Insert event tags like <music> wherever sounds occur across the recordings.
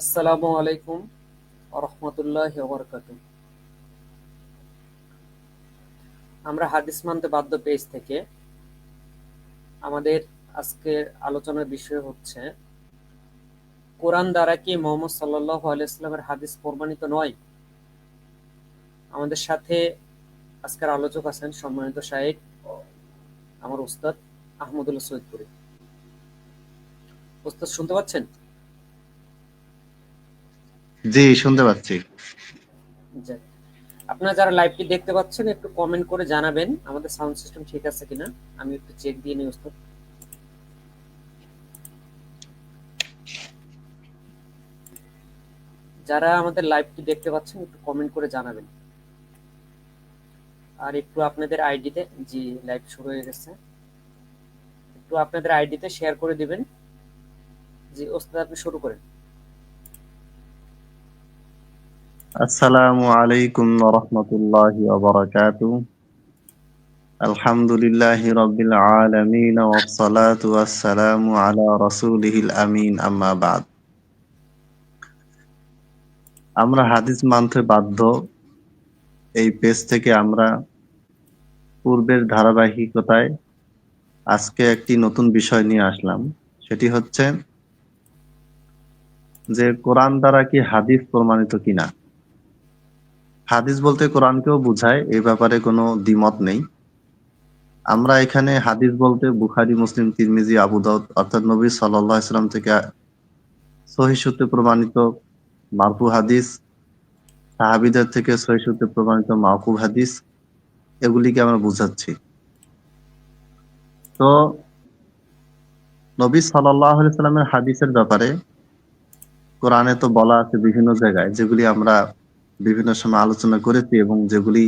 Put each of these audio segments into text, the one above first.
আসসালামু আলাইকুম রহমতুল্লাহ আমরা হাদিস মানতে বাধ্য পেজ থেকে আমাদের আজকের আলোচনার বিষয় হচ্ছে, কোরআন দ্বারা কি মোহাম্মদ সাল্লাহ আলাইস্লামের হাদিস প্রমাণিত নয়? আমাদের সাথে আজকের আলোচক আছেন সম্মানিত শাহেক আমার উস্তাদ আহমদুল্লাহ সৈয়দপুরি। উস্তাদ শুনতে পাচ্ছেন? জি, শুনতে পাচ্ছি। আপনারা যারা লাইভটি দেখতে পাচ্ছেন, একটু কমেন্ট করে জানাবেন, আমাদের সাউন্ড সিস্টেম ঠিক আছে কিনা? আমি একটু চেক দিয়ে নিই উস্তাদ যারা আমাদের লাইভটি দেখতে পাচ্ছেন, একটু কমেন্ট করে জানাবেন। আর একটু আপনাদের আইডিতে জি লাইভ শুরু হয়ে গেছে। একটু আপনাদের আইডিতে শেয়ার করে দিবেন। জি, ওস্তাদ, আপনি শুরু করেন। আসসালামু আলাইকুম রহমতুল্লাহি ওয়াবারাকাতু আলহামদুলিল্লাহি রাব্বিল আলামিন আলা রাসূলিহিল আমিন, আম্মা আমরা হাদিস মানতে বাধ্য। এই পেজ থেকে আমরা পূর্বের ধারাবাহিকতায় আজকে একটি নতুন বিষয় নিয়ে আসলাম। সেটি হচ্ছে যে কোরআন দ্বারা কি হাদিস প্রমাণিত কিনা? হাদিস বলতে কোরআনকেও বুঝায় এই ব্যাপারে কোনো দ্বিমত নেই। আমরা এখানে হাদিস বলতে বুখারি, মুসলিম, তিরমিজি, আবু অর্থাৎ নবী সাল্লাল্লাহু আলাইহি সাল্লাম থেকে সহি সূত্রে প্রমাণিত মারফু হাদিস, সাহাবিদের থেকে সহি সূত্রে প্রমাণিত মাহকুব হাদিস, এগুলিকে আমরা বুঝাচ্ছি। তো নবী সাল্লামের হাদিসের ব্যাপারে কোরআনে তো বলা আছে বিভিন্ন জায়গায়, যেগুলি আমরা বিভিন্ন সময় আলোচনা করেছি এবং যেগুলি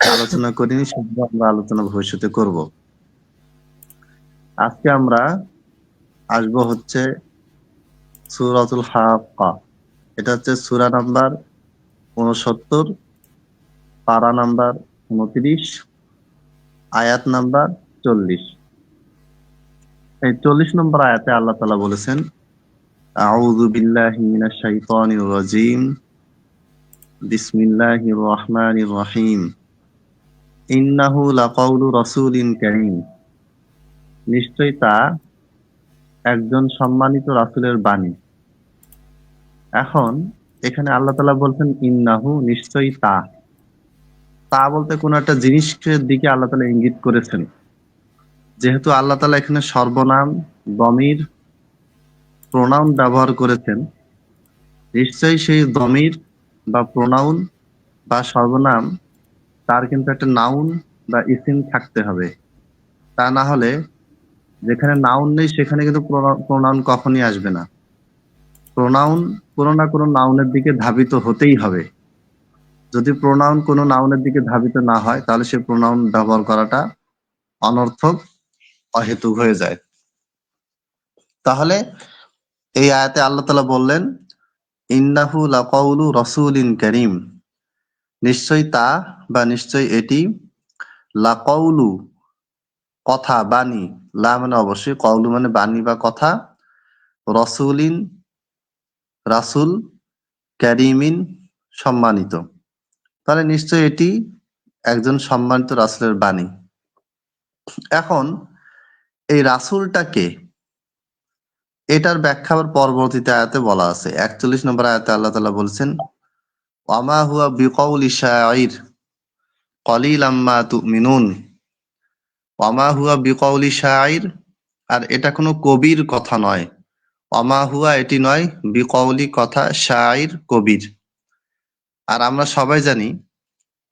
আলোচনা করিনি, সেগুলো আমরা আলোচনা ভবিষ্যতে করব। আজকে আমরা আসব হচ্ছে সুরাতুল হাক্কা। এটা হচ্ছে সুরা নাম্বার উনসত্তর পারা নাম্বার উনত্রিশ আয়াত নাম্বার চল্লিশ। এই চল্লিশ নম্বর আয়াতে আল্লাহ তালা বলেছেন, আউযু বিল্লাহি মিনাশ শাইতানির রাজিম। বিসমিল্লাহির রহমানির রহিম ইন্নাহু লাকাউলু রাসূলিন নিশ্চয়ই তা একজন সম্মানিত রাসূলের বাণী। এখন এখানে আল্লাহ তাআলা বলছেন, ইন্নাহু নিশ্চয়ই তা। তা বলতে কোন একটা জিনিসের দিকে আল্লাহ তাআলা ইঙ্গিত করেছেন। যেহেতু আল্লাহ তালা এখানে সর্বনাম, দমির প্রোনাউন ব্যবহার করেছেন, নিশ্চয়ই সেই দমির বা প্রোনাউন বা সর্বনাম, তার কিন্তু একটা নাউন বা ইসিম থাকতে হবে। তা না হলে যেখানে নাউন নেই, সেখানে কিন্তু প্রোনাউন কখনই আসবে না। প্রোনাউন কোনো না কোনো নাউনের দিকে ধাবিত হতেই হবে। যদি প্রোনাউন কোনো নাউনের দিকে ধাবিত না হয়, তাহলে সে প্রোনাউন ব্যবহার করাটা অনর্থক, অহেতুক হয়ে যায়। তাহলে এই আয়াতে আল্লাহ তালা বললেন ইন্নাহু লাকাউলু রাসূলিন কারীম। নিশ্চয় তা বা নিশ্চয় এটি লাকাউলু কথা, বাণী। লা মানে অবশ্যই কওলু মানে বাণী বা কথা। রসুলিন, রাসুল ক্যারিমিন সম্মানিত। তাহলে নিশ্চয় এটি একজন সম্মানিত রাসুলের বাণী। এখন এই রাসুলটাকে এটার ব্যাখ্যা আবার পরবর্তীতে আয়াতে বলা আছে। একচল্লিশ নম্বর আয়াতে আল্লাহ তালা বলছেন, ওয়ামা হুয়া বিকৌলি শাইর কলিল আম্মা তুমিনুন। ওয়ামা হুয়া বিকৌলি শাইর আর এটা কোনো কবির কথা নয়। ওয়ামা হুয়া এটি নয় বিকৌলি কথা শাইর কবির। আর আমরা সবাই জানি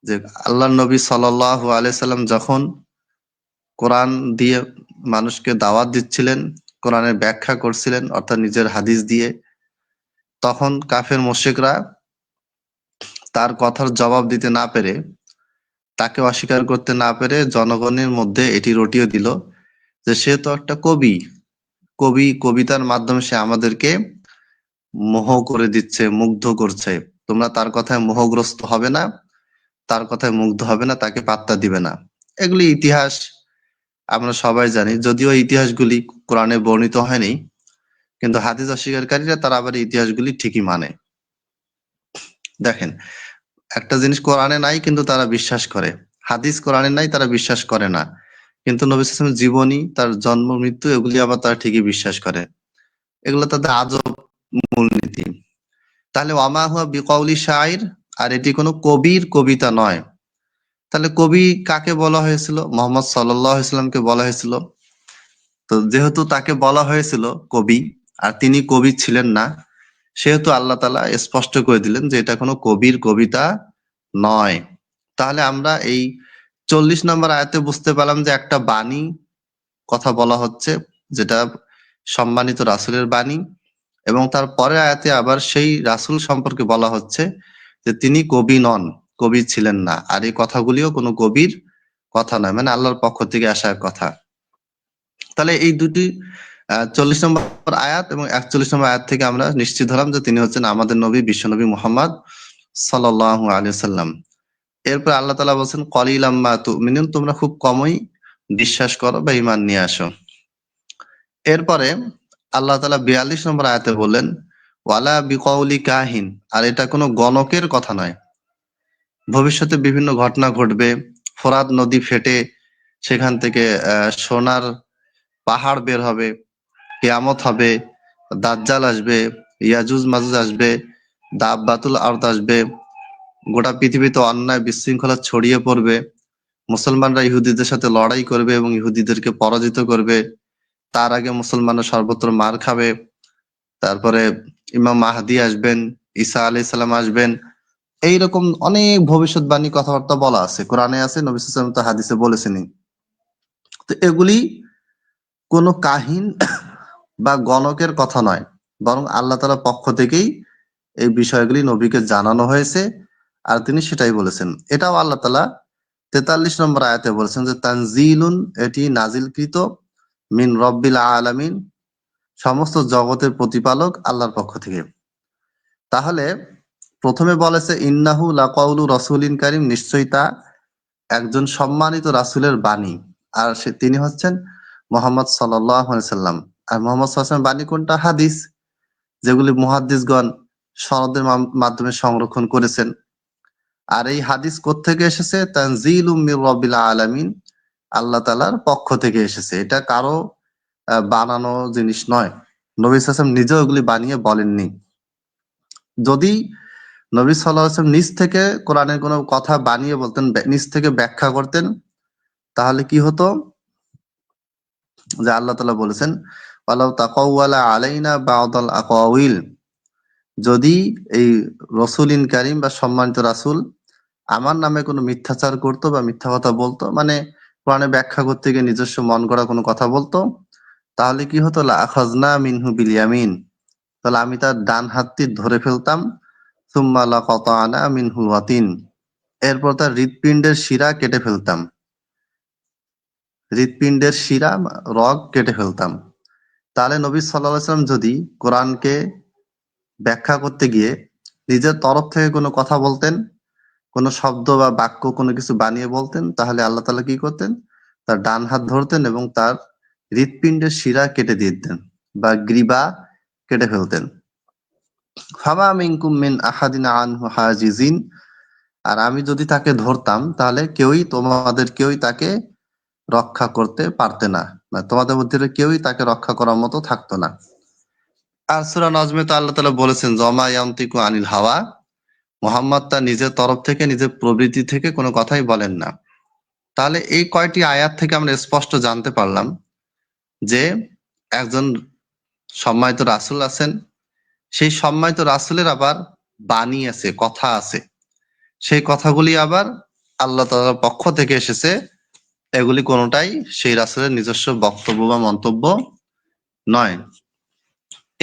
যে আল্লাহ নবী সাল্লাহ আলাইসাল্লাম যখন কোরআন দিয়ে মানুষকে দাওয়াত দিচ্ছিলেন কোরআনের ব্যাখ্যা করছিলেন, অর্থাৎ নিজের হাদিস দিয়ে। তখন কাফের মোশেকরা তার কথার জবাব দিতে না পেরে, তাকে অস্বীকার করতে না পেরে জনগণের মধ্যে এটি রটিয়ে দিল যে সে তো একটা কবি। কবি, কবিতার মাধ্যমে সে আমাদেরকে মোহ করে দিচ্ছে, মুগ্ধ করছে। তোমরা তার কথায় মোহগ্রস্ত হবে না, তার কথায় মুগ্ধ হবে না, তাকে পাত্তা দিবে না। এগুলি ইতিহাস আমরা সবাই জানি, যদিও ইতিহাসগুলি কোরআনে বর্ণিত হয়নি, কিন্তু হাদিস অস্বীকারীরা তারা আবার ইতিহাসগুলি ঠিকই মানে। দেখেন, একটা জিনিস কোরআনে নাই, কিন্তু তারা বিশ্বাস করে। হাদিস কোরআনে নাই, তারা বিশ্বাস করে না। কিন্তু নবী জীবনী, তার জন্ম, মৃত্যু, এগুলি আবার তারা ঠিকই বিশ্বাস করে। এগুলো তাদের আজব মূলনীতি। তাহলে ওয়ামা শাইর, আর এটি কোনো কবির কবিতা নয়। তাহলে কবি কাকে বলা হয়েছিল? মোহাম্মদ সাল্লামকে বলা হয়েছিল? তো যেহেতু তাকে বলা হয়েছিল কবি, আর তিনি কবি ছিলেন না, সেহেতু আল্লাহ তালা স্পষ্ট করে দিলেন যে এটা কোনো কবির কবিতা নয়। তাহলে আমরা এই চল্লিশ নম্বর আয়াতে বুঝতে পারলাম যে একটা বাণী কথা বলা হচ্ছে, যেটা সম্মানিত রাসুলের বাণী, এবং তার পরের আয়াতে আবার সেই রাসুল সম্পর্কে বলা হচ্ছে যে তিনি কবি নন। কবি ছিলেন না। আর এই কথাগুলিও কোনো কবির কথা নয় মানে আল্লাহর পক্ষ থেকে আসার কথা। তাহলে এই দুটি চল্লিশ নম্বর আয়াত এবং একচল্লিশ নম্বর আয়াত থেকে আমরা নিশ্চিত হলাম যে তিনি হচ্ছেন আমাদের নবী বিশ্বনবী মোহাম্মদ সাল্লাহ আলী সাল্লাম এরপর আল্লাহ তালা বলছেন কলিল আম্মা তুমিনুন, তোমরা খুব কমই বিশ্বাস করো বা ইমান নিয়ে আসো। এরপরে আল্লাহ তালা বিয়াল্লিশ নম্বর আয়াতে বললেন, ওয়ালা বিকৌলি কাহিন। আর এটা কোনো গণকের কথা নয়। ভবিষ্যতে বিভিন্ন ঘটনা ঘটবে। ফোরাত নদী ফেটে সেখান থেকে সোনার পাহাড় বের হবে, কেয়ামত হবে, দাজ্জাল আসবে, ইয়াজুজ মাজুজ আসবে, দাব বাতুল আর্ত আসবে, গোটা পৃথিবীতে অন্যায় বিশৃঙ্খলা ছড়িয়ে পড়বে। মুসলমানরা ইহুদিদের সাথে লড়াই করবে এবং ইহুদিদেরকে পরাজিত করবে। তার আগে মুসলমানরা সর্বত্র মার খাবে। তারপরে ইমাম মাহাদি আসবেন, ঈসা আলি সাল্লাম আসবেন এইরকম অনেক ভবিষ্যৎবাণী কথাবার্তা বলা আছে। কোরআনে আছে, নবী তো হাদিসে বলেছেনই। তো এগুলি কোনো কাহিন <coughs> বা গণকের কথা নয়। বরং আল্লাহ তালা পক্ষ থেকেই এই বিষয়গুলি নবীকে জানানো হয়েছে আর তিনি সেটাই বলেছেন। এটাও আল্লাহ তালা তেতাল্লিশ নম্বর আয়াতে বলেছেন যে, তানজিলুন, এটি নাজিলকৃত মিন রব্বিল আলামিন, সমস্ত জগতের প্রতিপালক আল্লাহর পক্ষ থেকে। তাহলে প্রথমে বলেছে, ইন্নাহু লাকাউলু রসুলিন কারিম। নিশ্চয়ই তা একজন সম্মানিত রাসুলের বাণী। আর সে, তিনি হচ্ছেন মোহাম্মদ সাল্লাম। আর মোহাম্মদ সাল্লাম বাণী কোনটা? হাদিস, যেগুলি মুহাদ্দিসগণ সনদের মাধ্যমে সংরক্ষণ করেছেন। আর এই হাদিস থেকে এসেছে? তানজিল রবিল আলামিন। আল্লাহ তালার পক্ষ থেকে এসেছে। এটা কারও বানানো জিনিস নয়। নবী সাল্লাম নিজেও এগুলি বানিয়ে বলেননি। যদি নবী সাল্লাম নিজ থেকে কোরআনের কোনো কথা বানিয়ে বলতেন নিজ থেকে ব্যাখ্যা করতেন। তাহলে কি হতো? যে আল্লাহ তালা বলেছেন আলাইনা যদি এই রসুলিন কারিম বা সম্মানিত রাসুল আমার নামে কোনো মিথ্যাচার করতো বা মিথ্যা কথা বলতো মানে কোরআনে ব্যাখ্যা করতে গিয়ে নিজস্ব মন করা কোনো কথা বলতো, তাহলে কি হতো? লা আখাজনা মিনহু বিলিয়ামিন তাহলে আমি তার ডান হাতটি ধরে ফেলতাম সুম্মালা কত আনা মিনহু ওয়াতিন। এরপর তার হৃৎপিণ্ডের শিরা কেটে ফেলতাম। হৃৎপিণ্ডের শিরা, রগ কেটে ফেলতাম। তাহলে নবী সাল্লাম যদি কোরআনকে ব্যাখ্যা করতে গিয়ে নিজের তরফ থেকে কোনো কথা বলতেন, কোনো শব্দ বা বাক্য, কোনো কিছু বানিয়ে বলতেন, তাহলে আল্লাহ তালা কি করতেন? তার ডান হাত ধরতেন এবং তার হৃৎপিণ্ডের শিরা কেটে দিতেন বা গ্রীবা কেটে ফেলতেন। ফামা মিনকুম মিন আহাদিন আনহু হাজিজিন। আর আমি যদি তাকে ধরতাম, তাহলে কেউই তোমাদের, কেউই তাকে রক্ষা করতে পারতে না। তোমাদের মধ্যে কেউই তাকে রক্ষা করার মতো থাকতো না। আর সুরা নজমে তো আল্লাহ তালা বলেছেন, জমা ইয়ান্তিকু আনিল হাওয়া। মোহাম্মদ তার নিজের তরফ থেকে, নিজের প্রবৃত্তি থেকে কোনো কথাই বলেন না। তাহলে এই কয়টি আয়াত থেকে আমরা স্পষ্ট জানতে পারলাম যে একজন সম্মানিত রাসুল আছেন সেই সম্মানিত রাসুলের আবার বাণী আছে, কথা আছে। সেই কথাগুলি আবার আল্লাহ তালার পক্ষ থেকে এসেছে। এগুলি কোনোটাই সেই রাসুলের নিজস্ব বক্তব্য বা মন্তব্য নয়।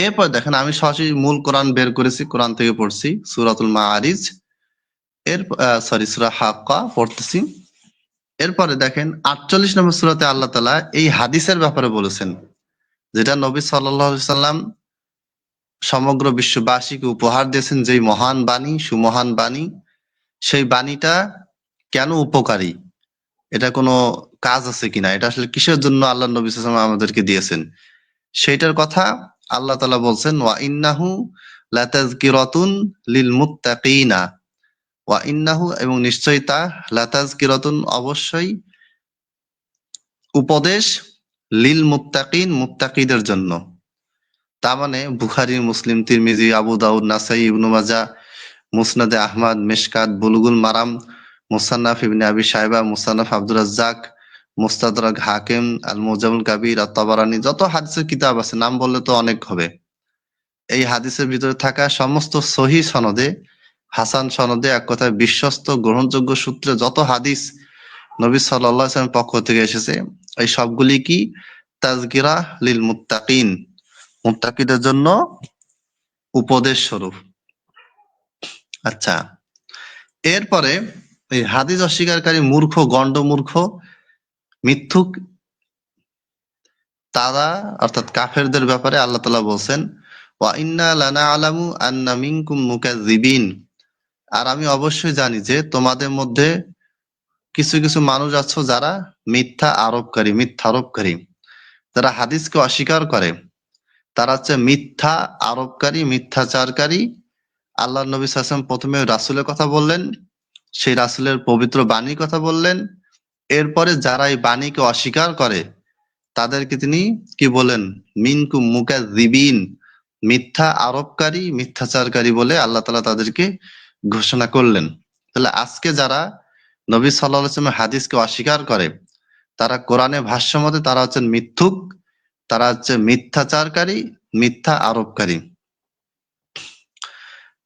এরপর দেখেন, আমি সরাসরি মূল কোরআন বের করেছি, কোরআন থেকে পড়ছি, সুরাতুল মা আরিজ এর সরি সুরা হাক্কা পড়তেছি। এরপরে দেখেন, আটচল্লিশ নম্বর সুরাতে আল্লাহ তালা এই হাদিসের ব্যাপারে বলেছেন, যেটা নবী সাল্লাহ সাল্লাম সমগ্র বিশ্ববাসীকে উপহার দিয়েছেন যেই মহান বাণী, সুমহান বাণী। সেই বাণীটা কেন উপকারী? এটা কোনো কাজ আছে কিনা? এটা আসলে কিসের জন্য আল্লাহ নবী আমাদেরকে দিয়েছেন? সেইটার কথা আল্লাহ তাআলা বলছেন, ওয়া ইন্নাহু লাতাযকিরাতুন লিল মুত্তাকিনা ওয়া ইন্নাহু এবং নিশ্চয়ই তা লাতাযকিরাতুন অবশ্যই উপদেশ লিল মুত্তাকিন মুত্তাকিদের জন্য। তার মানে বুখারি, মুসলিম, তিরমিজি, আবু দাউদ, নাসাই, ইবনু মাজাহ মুসনাদে আহমদ, মিশকাত, বুলুগুল মারাম, মুসান্নাফ ইবনে আবি সাহেবা মুসান্নাফ আব্দুর রাজ্জাক মুস্তাদরাক হাকিম, আল মুজামুল কাবির আর তাবারানি যত হাদিসের কিতাব আছে, নাম বললে তো অনেক হবে। এই হাদিসের ভিতরে থাকা সমস্ত সহি সনদে, হাসান সনদে এক কথায় বিশ্বস্ত, গ্রহণযোগ্য সূত্রে যত হাদিস নবী আলাইহি পক্ষ থেকে এসেছে, এই সবগুলি কি? তাজগিরা লিল মুত্তাকিন। মুত্তাকিদের জন্য উপদেশ স্বরূপ। আচ্ছা এরপরে এই হাদিস অস্বীকারী মূর্খ, গণ্ড মূর্খ, মিথ্যুক, তারা অর্থাৎ কাফেরদের ব্যাপারে আল্লাহ তালা বলছেন মুকাজ্জিবিন আর আমি অবশ্যই জানি যে তোমাদের মধ্যে কিছু কিছু মানুষ আছো যারা মিথ্যা আরোপকারী মিথ্যা আরোপকারী যারা হাদিসকে অস্বীকার করে তারা হচ্ছে মিথ্যা আরোপকারী, মিথ্যাচারকারী। আল্লাহ নবী সাসম প্রথমে রাসুলের কথা বললেন, সেই রাসুলের পবিত্র বাণীর কথা বললেন। এরপরে যারা এই বাণীকে অস্বীকার করে, তাদেরকে তিনি কি বলেন? মিনকু মুকাজ্জিবিন মিথ্যা আরোপকারী, মিথ্যাচারকারী বলে আল্লাহ তালা তাদেরকে ঘোষণা করলেন। তাহলে আজকে যারা নবী সাল্লাহ হাদিসকে অস্বীকার করে, তারা কোরআনে ভাষ্য মতে তারা হচ্ছেন মিথ্যুক তারা হচ্ছে মিথ্যাচারকারী, মিথ্যা আরোপকারী।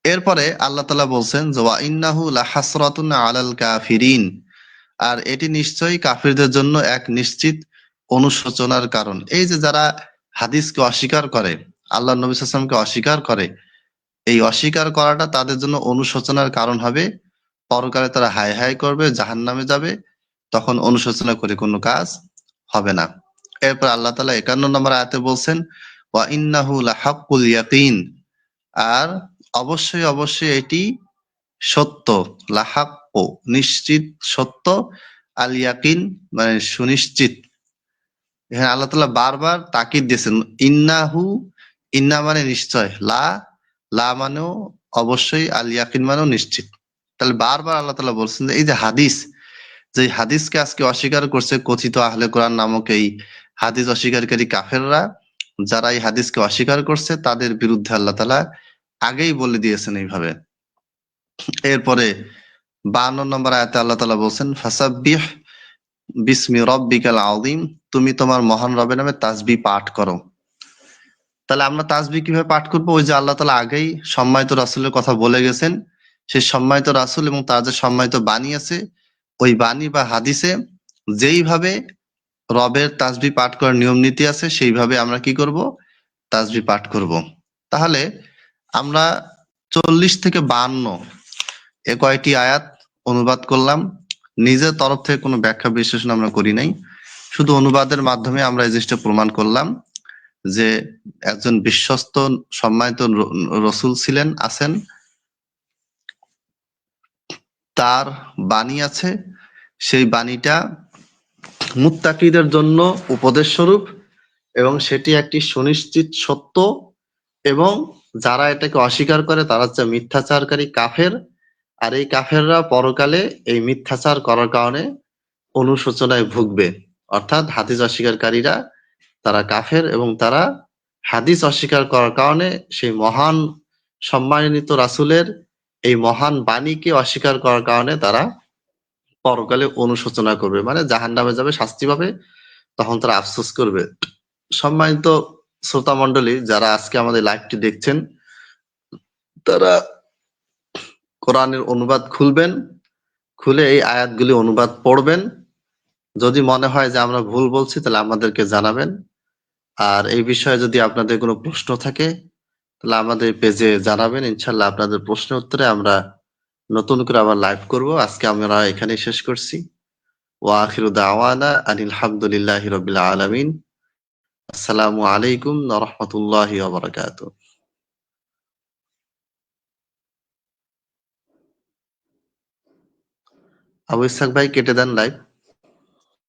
এরপরে আল্লাহ তালা বলছেন আলাল কাফিরিন। আর এটি নিশ্চয়ই কাফিরদের জন্য এক নিশ্চিত অনুশোচনার কারণ। এই যে যারা হাদিসকে অস্বীকার করে, আল্লাহ নবী সাল্লামকে অস্বীকার করে, এই অস্বীকার করাটা তাদের জন্য অনুশোচনার কারণ হবে। পরকালে তারা হাই হাই করবে জাহান নামে যাবে, তখন অনুশোচনা করে কোনো কাজ হবে না। এরপর আল্লাহ তালা একান্ন নম্বর আয়াতে বলছেন, ওয়া ইন্নাহু লাহাক্কুল ইয়াকিন। আর অবশ্যই অবশ্যই এটি সত্য, লাহাক্কু, নিশ্চিত সত্য, আল ইয়াকিন মানে সুনিশ্চিত। এখানে আল্লাহ তালা বারবার তাকিদ দিয়েছেন, ইন্নাহু, ইন্না মানে নিশ্চয়, লা লা মানেও অবশ্যই, আল ইয়াকিন মানেও নিশ্চিত। তাহলে বারবার আল্লাহ তালা বলছেন যে, এই যে হাদিস, যে হাদিসকে আজকে অস্বীকার করছে কথিত আহলে কোরআন নামক এই হাদিস অস্বীকারী কাফেররা যারা এই হাদিসকে অস্বীকার করছে, তাদের বিরুদ্ধে আল্লাহ তালা আগেই বলে দিয়েছেন এইভাবে। এরপরে বান্ন নম্বর আয়াতে আল্লাহ তালা বলছেন, ফাসাব্বিহ বিসমি রব্বিকাল আউদিম তুমি তোমার মহান রবের নামে তাজবি পাঠ করো। তাহলে আমরা তাজবি কীভাবে পাঠ করব? ওই যে আল্লাহ তালা আগেই সম্মানিত রাসুলের কথা বলে গেছেন, সেই সম্মানিত রাসুল এবং তার যে সম্মানিত বাণী আছে, ওই বাণী বা হাদিসে যেইভাবে রবের তাসবি পাঠ করার নিয়ম নীতি আছে, সেইভাবে আমরা কি করব? তাসবি পাঠ করব। তাহলে আমরা চল্লিশ থেকে বান্ন এ কয়টি আয়াত অনুবাদ করলাম। নিজের তরফ থেকে কোনো ব্যাখ্যা বিশ্লেষণ আমরা করি নাই। শুধু অনুবাদের মাধ্যমে আমরা এই জিনিসটা প্রমাণ করলাম যে একজন বিশ্বস্ত, সম্মানিত রসুল ছিলেন, আছেন। তার বাণী আছে। সেই বাণীটা মুত্তাকিদের জন্য উপদেশ স্বরূপ এবং সেটি একটি সুনিশ্চিত সত্য এবং যারা এটাকে অস্বীকার করে তারা হচ্ছে মিথ্যাচারকারী কাফের। আর এই কাফেররা পরকালে এই মিথ্যাচার করার কারণে অনুশোচনায় ভুগবে। অর্থাৎ হাদিস অস্বীকারীরা তারা কাফের এবং তারা হাদিস অস্বীকার করার কারণে সেই মহান সম্মানিত রাসুলের এই মহান বাণীকে অস্বীকার করার কারণে তারা পরকালে অনুশোচনা করবে। মানে জাহান নামে যাবে, শাস্তি পাবে, তখন তারা আফসোস করবে। সম্মানিত শ্রোতা মন্ডলী যারা আজকে আমাদের লাইভটি দেখছেন, তারা কোরআনের অনুবাদ খুলবেন, খুলে এই আয়াতগুলি অনুবাদ পড়বেন। যদি মনে হয় যে আমরা ভুল বলছি, তাহলে আমাদেরকে জানাবেন। আর এই বিষয়ে যদি আপনাদের কোনো প্রশ্ন থাকে, তাহলে আমাদের পেজে জানাবেন। ইনশাল্লাহ আপনাদের প্রশ্নের উত্তরে আমরা নতুন করে আবার লাইভ করব। আজকে আমরা এখানে শেষ করছি। ওয়া আখিরু দাওয়ানা আনিল হামদুলিল্লাহি রাব্বিল আলামিন। আসসালামু আলাইকুম রাহমাতুল্লাহি বারাকাতুহু আবু ইসহাক ভাই, কেটে দেন লাইভ